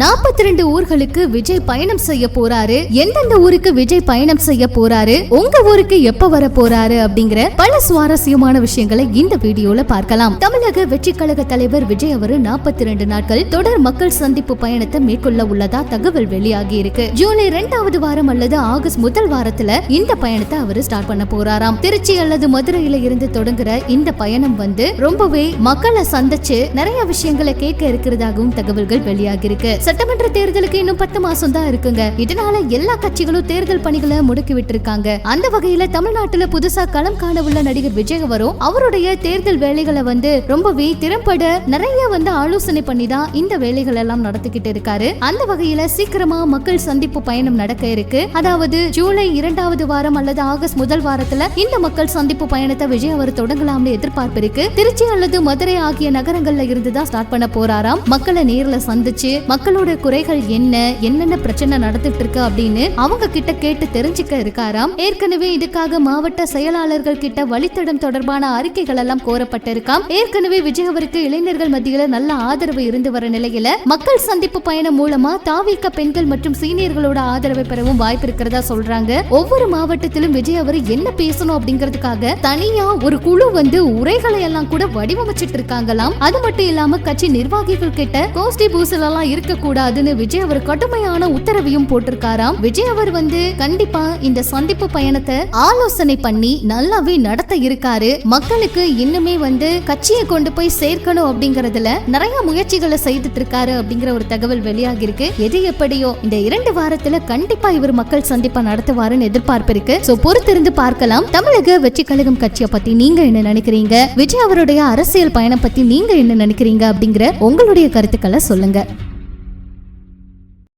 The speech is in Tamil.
நாற்பத்தி ரெண்டு ஊர்களுக்கு விஜய் பயணம் செய்ய போறாரு. எந்தெந்த ஊருக்கு விஜய் பயணம் செய்ய போறாரு? உங்க ஊருக்கு எப்ப வர போறாரு? அப்படிங்கிற பல சுவாரஸ்யமான விஷயங்களை இந்த வீடியோல பார்க்கலாம். தமிழக வெற்றி கழக தலைவர் விஜய் அவரு நாற்பத்தி ரெண்டு நாட்கள் தொடர் மக்கள் சந்திப்பு பயணத்தை மேற்கொள்ள உள்ளதா தகவல் வெளியாகி இருக்கு. ஜூலை இரண்டாவது வாரம் அல்லது ஆகஸ்ட் முதல் வாரத்துல இந்த பயணத்தை அவரு ஸ்டார்ட் பண்ண போறாராம். திருச்சி அல்லது மதுரையில இருந்து தொடங்குற இந்த பயணம் வந்து ரொம்பவே மக்களை சந்திச்சு நிறைய விஷயங்களை கேட்க இருக்கிறதாகவும் தகவல்கள் வெளியாகி இருக்கு. சட்டமன்ற தேர்தலுக்கு இன்னும் பத்து மாசம் தான் இருக்குங்க. இதனால எல்லா கட்சிகளும் தேர்தல் பணிகளை முடுக்கி விட்டுருக்காங்க. அந்த வகையில தமிழ்நாட்டுல புதுசா களம் காண உள்ள நடிகர் விஜய் அவரும் அவருடைய தேர்தல் வேலைகளை வந்து ரொம்பவே திறம்பட நிறைய வந்து ஆலோசனை பண்ணி தான் இந்த வேலைகள் எல்லாம் நடத்திக்கிட்டு இருக்காரு. அந்த வகையில சீக்கிரமா மக்கள் சந்திப்பு பயணம் நடக்க இருக்கு. அதாவது ஜூலை இரண்டாவது வாரம் அல்லது ஆகஸ்ட் முதல் வாரத்துல இந்த மக்கள் சந்திப்பு பயணத்தை விஜய் அவர் தொடங்கலாம்னு எதிர்பார்ப்பு இருக்கு. திருச்சி அல்லது மதுரை ஆகிய நகரங்கள்ல இருந்து தான் ஸ்டார்ட் பண்ண போறாராம். மக்களை நேர்ல சந்திச்சு மக்கள் மக்களோட குறைகள் என்ன என்னென்ன பிரச்சனை நடந்துட்டு இருக்கு அப்படின்னு அவங்க கிட்ட கேட்டு தெரிஞ்சுக்க இருக்காராம். ஏற்கனவே இதுக்காக மாவட்ட செயலாளர்கள் கிட்ட வழித்தடம் தொடர்பான அறிக்கைகள் எல்லாம் கோரப்பட்டிருக்காம். ஏற்கனவே விஜய் அவருக்கு இளைஞர்கள் மத்தியில நல்ல ஆதரவு இருந்து வர நிலையில மக்கள் சந்திப்பு பயணம் மூலமா தாவிக்க பெண்கள் மற்றும் சீனியர்களோட ஆதரவை பெறவும் வாய்ப்பு இருக்கிறதா சொல்றாங்க. ஒவ்வொரு மாவட்டத்திலும் விஜய் அவர் என்ன பேசணும் அப்படிங்கறதுக்காக தனியா ஒரு குழு வந்து உரைகளை எல்லாம் கூட வடிவமைச்சிட்டு இருக்காங்களாம். அது மட்டும் இல்லாம கட்சி நிர்வாகிகள் கிட்ட கோஷ்டி பூசல் எல்லாம் இருக்க கூடாதுன்னு விஜய் அவர் கடுமையான உத்தரவையும் போட்டிருக்காராம். விஜய் அவர் வந்து கண்டிப்பா இந்த சந்திப்பு பயணத்தை ஆலோசனை பண்ணி நல்லாவே நடத்த இருக்காரு. மக்களுக்கு இன்னுமே வந்து கட்சியை கொண்டு போய் சேர்க்கணும் அப்படிங்கறதுல நிறைய முயற்சிகளை செய்துட்டு இருக்காரு அப்படிங்கிற ஒரு தகவல் வெளியாகி இருக்கு எது எப்படியோ இந்த இரண்டு வாரத்துல கண்டிப்பா இவர் மக்கள் சந்திப்பா நடத்துவாருன்னு எதிர்பார்ப்பு இருக்கு. சோ பொறுத்திருந்து பார்க்கலாம். தமிழக வெற்றி கழகம் கட்சியை பத்தி நீங்க என்ன நினைக்கிறீங்க? விஜய் அவருடைய அரசியல் பயணம் பத்தி நீங்க என்ன நினைக்கிறீங்க அப்படிங்கிற உங்களுடைய கருத்துக்களை சொல்லுங்க.